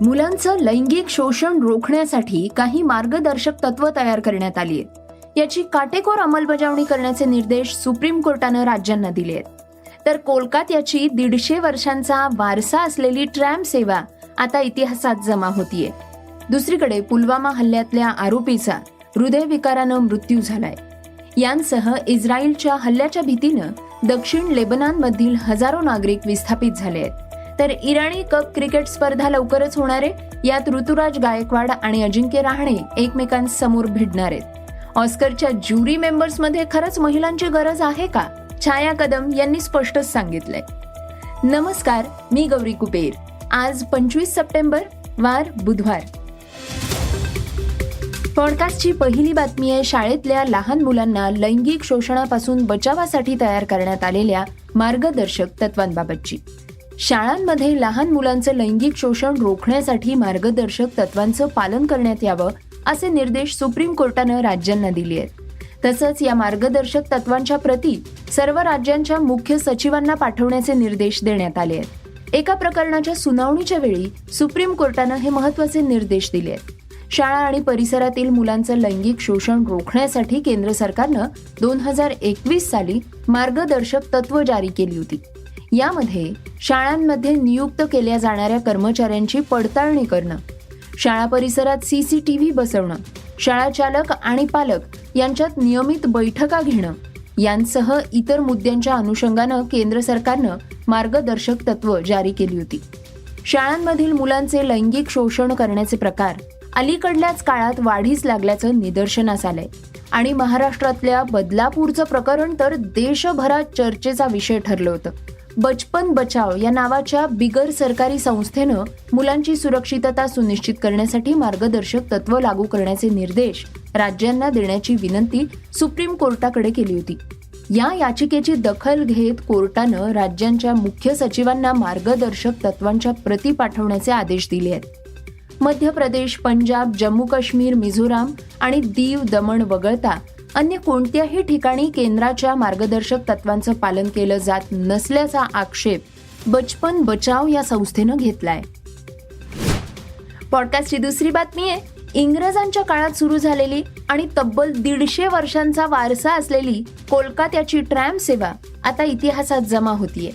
मुलांचं लैंगिक शोषण रोखण्यासाठी काही मार्गदर्शक तत्व तयार करण्यात आली आहेत. याची काटेकोर अंमलबजावणी करण्याचे निर्देश सुप्रीम कोर्टानं राज्यांना दिले आहेत. तर कोलकात याची दीडशे वर्षांचा वारसा असलेली ट्रॅम सेवा आता इतिहासात जमा होतीये. दुसरीकडे पुलवामा हल्ल्यातल्या आरोपीचा हृदयविकारानं मृत्यू झालाय. यांसह इस्रायलच्या हल्ल्याच्या भीतीनं दक्षिण लेबनानमधील हजारो नागरिक विस्थापित झाले आहेत. तर इराणी कप क्रिकेट स्पर्धा लवकरच होणार आहे. यात ऋतुराज गायकवाड आणि अजिंक्य राहणे एकमेकांसमोर भिडणार आहेत. ऑस्करच्या ज्युरी मेंबर्समध्ये खरंच महिलांची गरज आहे का? छाया कदम यांनी स्पष्टच सांगितलंय. नमस्कार मी गौरी कुबेर. आज पंचवीस सप्टेंबर वार बुधवार. पॉडकास्टची पहिली बातमी आहे शाळेतल्या लहान मुलांना लैंगिक शोषणापासून बचावासाठी तयार करण्यात आलेल्या मार्गदर्शक तत्वांबाबतची. शाळांमध्ये लहान मुलांचं लैंगिक शोषण रोखण्यासाठी मार्गदर्शक तत्वांचं पालन करण्यात यावं असे निर्देश सुप्रीम कोर्टानं राज्यांना दिले आहेत. तसंच या मार्गदर्शक तत्वांच्या प्रती सर्व राज्यांच्या मुख्य सचिवांना पाठवण्याचे निर्देश देण्यात आले आहेत. एका प्रकरणाच्या सुनावणीच्या वेळी सुप्रीम कोर्टानं हे महत्त्वाचे निर्देश दिले आहेत. शाळा आणि परिसरातील मुलांचं लैंगिक शोषण रोखण्यासाठी केंद्र सरकारनं दोन हजार एकवीस साली मार्गदर्शक तत्व जारी केली होती. यामध्ये शाळांमध्ये नियुक्त केल्या जाणाऱ्या कर्मचाऱ्यांची पडताळणी करणं शाळा परिसरात सीसीटीव्ही बसवणं शाळा चालक आणि पालक यांच्यात नियमित बैठका घेणं यांसह इतर मुद्द्यांच्या अनुषंगानं केंद्र सरकारनं मार्गदर्शक तत्व जारी केली होती. शाळांमधील मुलांचे लैंगिक शोषण करण्याचे प्रकार अलीकडल्याच काळात वाढीस लागल्याचं निदर्शनास आलंय. आणि महाराष्ट्रातल्या बदलापूरचं प्रकरण तर देशभरात चर्चेचा विषय ठरलं होतं. बचपन बचाव या नावाच्या बिगर सरकारी संस्थेनं मुलांची सुरक्षितता सुनिश्चित करण्यासाठी मार्गदर्शक तत्व लागू करण्याचे निर्देश राज्यांना देण्याची विनंती सुप्रीम कोर्टाकडे केली होती. या याचिकेची दखल घेत कोर्टानं राज्यांच्या मुख्य सचिवांना मार्गदर्शक तत्वांच्या प्रती पाठवण्याचे आदेश दिले आहेत. मध्य प्रदेश पंजाब जम्मू काश्मीर मिझोराम आणि दीव दमण वगळता अन्य कोणत्याही ठिकाणी केंद्राच्या मार्गदर्शक तत्वांचं पालन केलं जात नसल्याचा आक्षेप बचपन बचाव या संस्थेनं घेतलाय. पॉडकास्टची दुसरी बातमी आहे. इंग्रजांच्या काळात सुरू झालेली आणि तब्बल दीडशे वर्षांचा वारसा असलेली कोलकात्याची ट्रॅम सेवा आता इतिहासात जमा होतीये.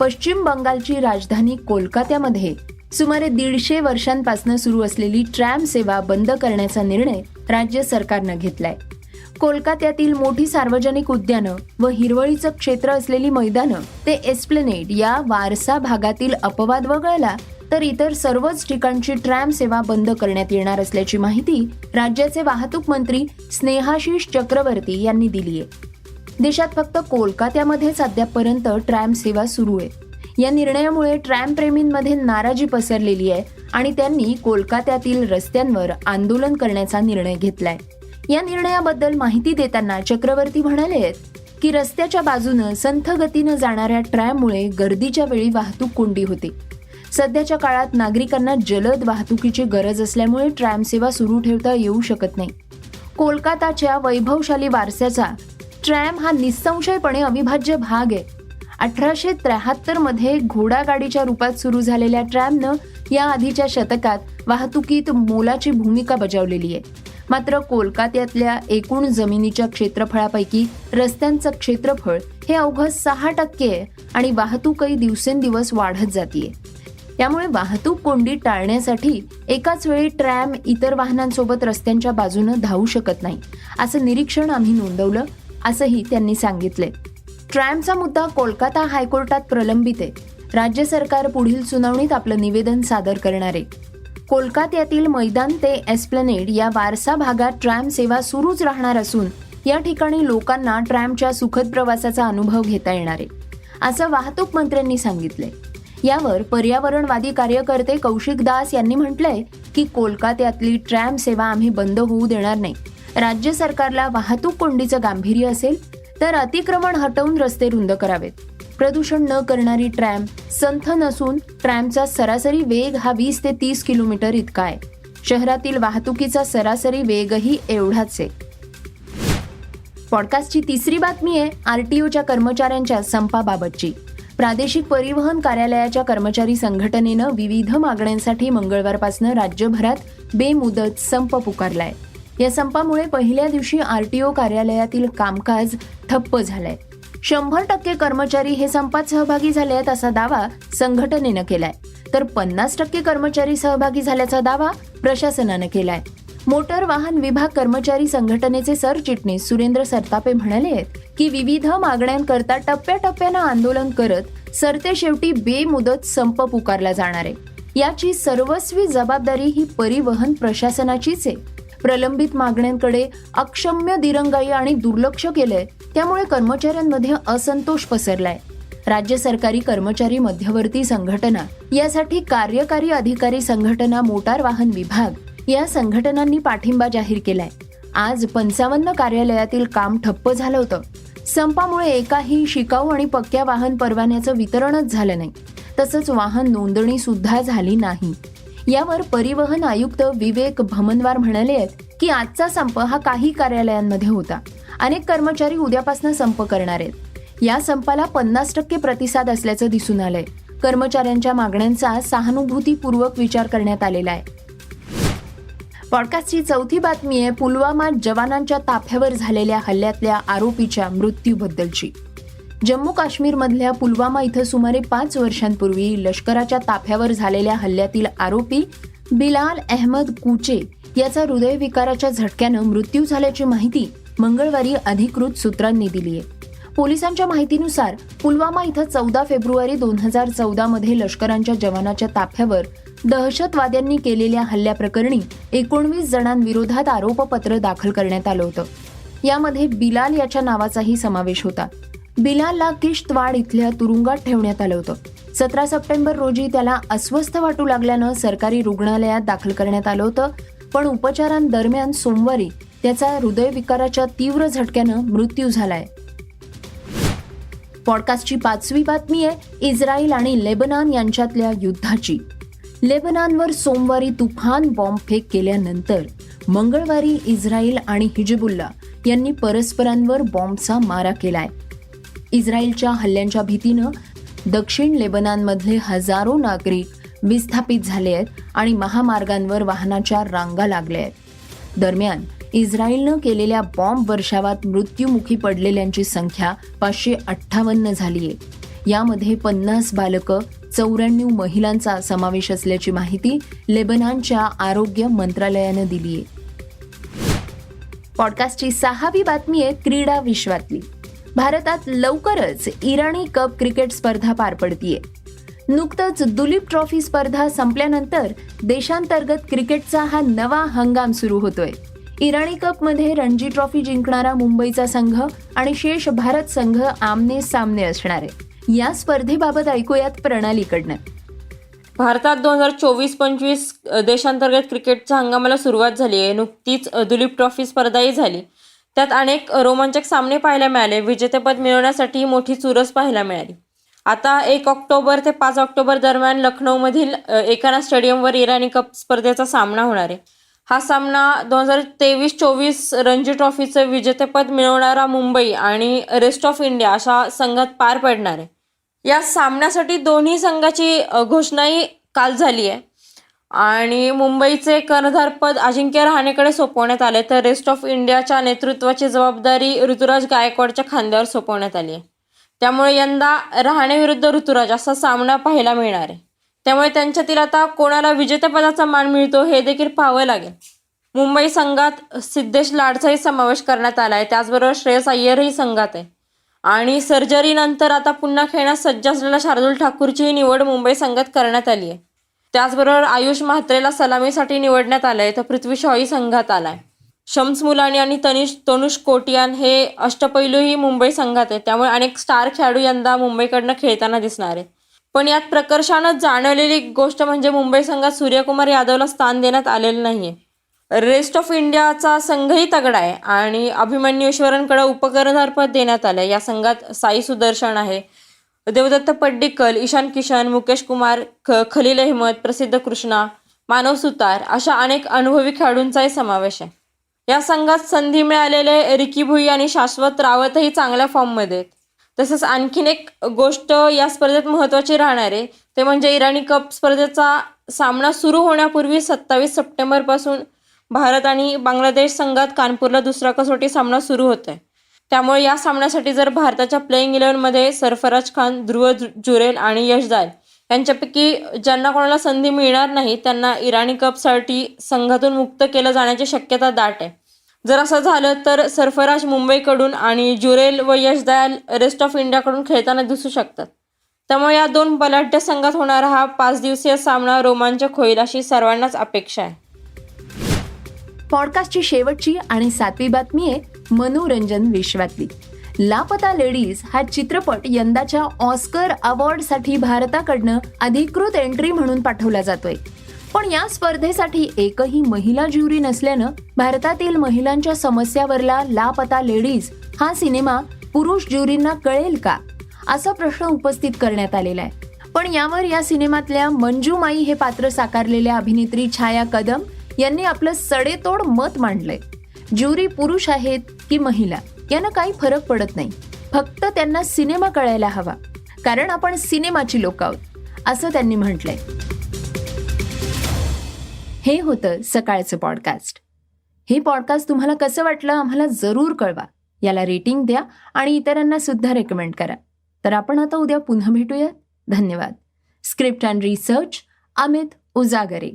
पश्चिम बंगालची राजधानी कोलकात्यामध्ये सुमारे दीडशे वर्षांपासून सुरू असलेली ट्रॅम सेवा बंद करण्याचा निर्णय राज्य सरकारनं घेतलाय. कोलकात्यातील मोठी सार्वजनिक उद्यानं व हिरवळीचं क्षेत्र असलेली मैदानं ते एस्प्लेनेड या वारसा भागातील अपवाद वगळला तर इतर सर्वच ठिकाणची ट्रॅम सेवा बंद करण्यात येणार असल्याची माहिती राज्याचे वाहतूक मंत्री स्नेहाशिष चक्रवर्ती यांनी दिली आहे. देशात फक्त कोलकात्यामध्येच अद्यापपर्यंत ट्रॅम सेवा सुरू आहे. या निर्णयामुळे ट्रॅम प्रेमींमध्ये नाराजी पसरलेली आहे आणि त्यांनी कोलकात्यातील रस्त्यांवर आंदोलन करण्याचा निर्णय घेतलाय. या निर्णयाबद्दल माहिती देताना चक्रवर्ती म्हणाले की रस्त्याच्या बाजूनं संथ गतीनं जाणाऱ्या ट्रॅममुळे गर्दीच्या वेळी वाहतूक कोंडी होते. सध्याच्या काळात नागरिकांना जलद वाहतुकीची गरज असल्यामुळे ट्रॅम सेवा सुरू ठेवता येऊ शकत नाही. कोलकाताच्या वैभवशाली वारसाचा ट्रॅम हा निसंशयपणे अविभाज्य भाग आहे. अठराशे त्र्याहत्तरमध्ये घोडागाडीच्या रूपात सुरू झालेल्या ट्रॅमनं या आधीच्या शतकात वाहतुकीत मोलाची भूमिका बजावलेली आहे. मात्र कोलकात्यातल्या एकूण जमिनीच्या क्षेत्रफळापैकी रस्त्यांचं क्षेत्रफळ हे अवघं सहा टक्के आहे आणि वाहतूकही दिवसेंदिवस वाढत जातीये. त्यामुळे वाहतूक कोंडी टाळण्यासाठी एकाच वेळी ट्रॅम इतर वाहनांसोबत रस्त्यांच्या बाजूनं धावू शकत नाही असं निरीक्षण आम्ही नोंदवलं असंही त्यांनी सांगितलंय. ट्रॅमचा मुद्दा कोलकाता हायकोर्टात प्रलंबित आहे. राज्य सरकार पुढील सुनावणीत आपलं निवेदन सादर करणार आहे. कोलकात्यातील मैदान ते एस्प्लेनेड या वारसा भागात ट्रॅम सेवा सुरूच राहणार असून या ठिकाणी लोकांना ट्रॅमच्या सुखद प्रवासाचा अनुभव घेता येणार आहे असं वाहतूक मंत्र्यांनी सांगितलंय. यावर पर्यावरणवादी कार्यकर्ते कौशिक दास यांनी म्हटलंय की कोलकात्यातली ट्रॅम सेवा आम्ही बंद होऊ देणार नाही. राज्य सरकारला वाहतूक कोंडीचं गांभीर्य असेल तर अतिक्रमण हटवून रस्ते रुंद करावेत. प्रदूषण न करणारी ट्रॅम संथ नसून ट्रॅमचा सरासरी वेग हा वीस ते तीस किलोमीटर इतका आहे. शहरातील वाहतुकीचा सरासरी वेगही एवढाच आहे. पॉडकास्टची तिसरी बातमी आहे आरटीओच्या कर्मचाऱ्यांच्या संपाबाबतची. प्रादेशिक परिवहन कार्यालयाच्या कर्मचारी संघटनेनं विविध मागण्यांसाठी मंगळवारपासून राज्यभरात बेमुदत संप पुकारलाय. या संपामुळे पहिल्या दिवशी आरटीओ कार्यालयातील कामकाज ठप्प झालंय. शंभर टक्के कर्मचारी हे संपात सहभागी झाले आहेत असा दावा संघटनेनं केलाय. तर पन्नास टक्के कर्मचारी सहभागी झाल्याचा दावा प्रशासनानं केलाय. मोटर वाहन विभाग कर्मचारी संघटनेचे सरचिटणीस सुरेंद्र सरतापे म्हणाले आहेत की विविध मागण्यांकरता टप्प्याटप्प्यानं आंदोलन करत सरते शेवटी बेमुदत संप पुकारला जाणार आहे. याची सर्वस्वी जबाबदारी ही परिवहन प्रशासनाचीच आहे. प्रलंबित मागण्यांकडे अक्षम्य दिरंगाई आणि दुर्लक्ष केलंय त्यामुळे कर्मचाऱ्यांमध्ये असंतोष पसरलाय. राज्य सरकारी कर्मचारी मध्यवर्ती संघटना यासाठी कार्यकारी अधिकारी संघटना मोटार वाहन विभाग या संघटनांनी पाठिंबा जाहीर केलाय. आज पंचावन्न कार्यालयातील काम ठप्प झालं होतं. संपामुळे एकाही शिकाऊ आणि पक्क्या वाहन परवान्याचं वितरणच झालं नाही. तसंच वाहन नोंदणी सुद्धा झाली नाही. यावर परिवहन आयुक्त विवेक भमनवार म्हणाले आहेत की आजचा संप हा काही कार्यालयांमध्ये होता. अनेक कर्मचारी उद्यापासून संप करणार आहेत. या संपाला पन्नास टक्के प्रतिसाद असल्याचं दिसून आलंय. कर्मचाऱ्यांच्या मागण्यांचा सहानुभूतीपूर्वक विचार करण्यात आलेला आहे. पॉडकास्टची चौथी बातमी आहे पुलवामा जवानांच्या ताफ्यावर झालेल्या हल्ल्यातल्या आरोपीच्या मृत्यूबद्दलची. जम्मू काश्मीरमधल्या पुलवामा इथं सुमारे पाच वर्षांपूर्वी लष्कराच्या ताफ्यावर झालेल्या हल्ल्यातील आरोपी बिलाल अहमद कुचे याचा हृदयविकाराच्या झटक्यानं मृत्यू झाल्याची माहिती मंगळवारी अधिकृत सूत्रांनी दिली आहे. पोलिसांच्या माहितीनुसार पुलवामा इथं चौदा फेब्रुवारी दोन हजार चौदा मध्ये लष्करांच्या जवानाच्या ताफ्यावर दहशतवाद्यांनी केलेल्या हल्ल्याप्रकरणी एकोणवीस जणांविरोधात आरोपपत्र दाखल करण्यात आलं होतं. यामध्ये बिलाल याच्या नावाचाही समावेश होता. बिलालला किश्तवाड इथल्या तुरुंगात ठेवण्यात आलं होतं. सतरा सप्टेंबर रोजी त्याला अस्वस्थ वाटू लागल्यानं सरकारी रुग्णालयात दाखल करण्यात आलं होतं पण उपचारांदरम्यान सोमवारी त्याचा हृदयविकाराच्या तीव्र झटक्यानं मृत्यू झालाय. पॉडकास्टची पाचवी बातमी आहे इस्रायल आणि लेबनान यांच्यातल्या युद्धाची. लेबनानवर सोमवारी तुफान बॉम्बफेक केल्यानंतर मंगळवारी इस्रायल आणि हिजबुल्ला यांनी परस्परांवर बॉम्बचा मारा केलाय. इस्रायलच्या हल्ल्यांच्या भीतीनं दक्षिण लेबनानमधले हजारो नागरिक विस्थापित झाले आहेत आणि महामार्गांवर वाहनाच्या रांगा लागल्या आहेत. दरम्यान इस्रायलनं केलेल्या बॉम्ब वर्षावात मृत्युमुखी पडलेल्यांची संख्या पाचशे अठ्ठावन्न झाली आहे. यामध्ये पन्नास बालकं चौऱ्याण्णव महिलांचा समावेश असल्याची माहिती लेबनानच्या आरोग्य मंत्रालयानं दिली आहे. पॉडकास्टची सहावी बातमी आहे क्रीडा विश्वातली. भारतात लवकरच इराणी कप क्रिकेट स्पर्धा पार पडतीये. नुकतंच दुलीप ट्रॉफी स्पर्धा संपल्यानंतर देशांतर्गत क्रिकेटचा हा नवा हंगाम सुरू होतोय. इराणी कपमध्ये रणजी ट्रॉफी जिंकणारा मुंबईचा संघ आणि शेष भारत संघ आमने सामने असणार आहे. या स्पर्धेबाबत ऐकूयात प्रणालीकडनं. भारतात दोन हजार चोवीस पंचवीस देशांतर्गत क्रिकेटच्या हंगामाला सुरुवात झाली आहे. नुकतीच दुलीप ट्रॉफी स्पर्धाही झाली. त्यात अनेक रोमांचक सामने पाहायला मिळाले. विजेतेपद मिळवण्यासाठी मोठी चुरस पाहायला मिळाली. आता एक ऑक्टोबर ते पाच ऑक्टोबर दरम्यान लखनौमधील एकाना स्टेडियमवर इराणी कप स्पर्धेचा सामना होणार आहे. हा सामना दोन हजार तेवीस चोवीस रणजी ट्रॉफीचं विजेतेपद मिळवणारा मुंबई आणि रेस्ट ऑफ इंडिया अशा संघात पार पडणार आहे. या सामन्यासाठी दोन्ही संघाची घोषणाही काल झाली आहे. आणि मुंबईचे कर्णधारपद अजिंक्य रहाणेकडे सोपवण्यात आले. तर रेस्ट ऑफ इंडियाच्या नेतृत्वाची जबाबदारी ऋतुराज गायकवाडच्या खांद्यावर सोपवण्यात आली आहे. त्यामुळे यंदा रहाणे विरुद्ध ऋतुराज असा सामना पाहायला मिळणार आहे. त्यामुळे त्यांच्यातील आता कोणाला विजेतेपदाचा मान मिळतो हे देखील पाहावं लागेल. मुंबई संघात सिद्धेश लाडचाही समावेश करण्यात आला आहे. त्याचबरोबर श्रेयस अय्यरही संघात आहे. आणि सर्जरीनंतर आता पुन्हा खेळण्यास सज्ज असलेल्या शार्दूल ठाकूरचीही निवड मुंबई संघात करण्यात आली आहे. त्याचबरोबर आयुष म्हात्रेला सलामीसाठी निवडण्यात आलं आहे तर पृथ्वी शॉही संघात आलाय. शम्स मुलानी आणि तनिष तनुष कोटियान हे अष्टपैलूही मुंबई संघात आहेत. त्यामुळे अनेक स्टार खेळाडू यंदा मुंबईकडनं खेळताना दिसणार आहेत. पण यात प्रकर्षानं जाणवलेली गोष्ट म्हणजे मुंबई संघात सूर्यकुमार यादवला स्थान देण्यात आलेलं नाहीये. रेस्ट ऑफ इंडियाचा संघही तगडा आहे आणि अभिमन्यू ईश्वरांकडे उपकर्णधारपद देण्यात आलं या संघात साई सुदर्शन आहे. देवदत्त पड्डीकल ईशान किशन मुकेश कुमार ख खलील अहमद प्रसिद्ध कृष्णा मानव सुतार अशा अनेक अनुभवी खेळाडूंचाही समावेश आहे. या संघात संधी मिळालेले रिकी भुई आणि शाश्वत रावतही चांगल्या फॉर्ममध्ये आहेत. तसंच आणखीन एक गोष्ट या स्पर्धेत महत्त्वाची राहणार आहे ते म्हणजे इराणी कप स्पर्धेचा सामना सुरू होण्यापूर्वी सत्तावीस सप्टेंबरपासून भारत आणि बांगलादेश संघात कानपूरला दुसरा कसोटी सामना सुरू होत आहे त्यामुळे या सामन्यासाठी जर भारताच्या प्लेईंग इलेव्हनमध्ये सरफराज खान ध्रुव जुरेल आणि यश जायल यांच्यापैकी ज्यांना कोणाला संधी मिळणार नाही त्यांना इराणी कपसाठी संघातून मुक्त केलं जाण्याची शक्यता दाट आहे. जर असं झालं तर सरफराज मुंबईकडून आणि जुरेल व यश दयाल रेस्ट ऑफ इंडियाकडून खेळताना दिसू शकतात. त्यामुळे या दोन बलाढ्य संघात होणारा हा पाच दिवसीय सामना रोमांचक होईल अशी सर्वांनाच अपेक्षा आहे. पॉडकास्टची शेवटची आणि सातवी बातमी आहे मनोरंजन विश्वातली. लापता लेडीज हा चित्रपट यंदाच्या ऑस्कर अवॉर्डसाठी भारताकडनं अधिकृत एंट्री म्हणून पाठवला जातोय. पण या स्पर्धेसाठी एकही महिला ज्युरी नसल्यानं भारतातील महिलांच्या समस्यावरला लापता लेडीज हा सिनेमा पुरुष ज्युरींना कळेल का? असा प्रश्न उपस्थित करण्यात आलेला आहे. पण यावर या सिनेमातल्या मंजूमाई हे पात्र साकारलेल्या अभिनेत्री छाया कदम यांनी आपलं सडेतोड मत मांडलंय. ज्युरी पुरुष आहेत की महिला यानं काही फरक पडत नाही. फक्त त्यांना सिनेमा कळायला हवा. कारण आपण सिनेमाची लोक आहोत असं त्यांनी म्हटलंय. हे होतं सकाळचं पॉडकास्ट. हे पॉडकास्ट तुम्हाला कसं वाटलं आम्हाला जरूर कळवा. याला रेटिंग द्या आणि इतरांना सुद्धा रेकमेंड करा. तर आपण आता उद्या पुन्हा भेटूयात धन्यवाद. Script and research Amit Ujagare.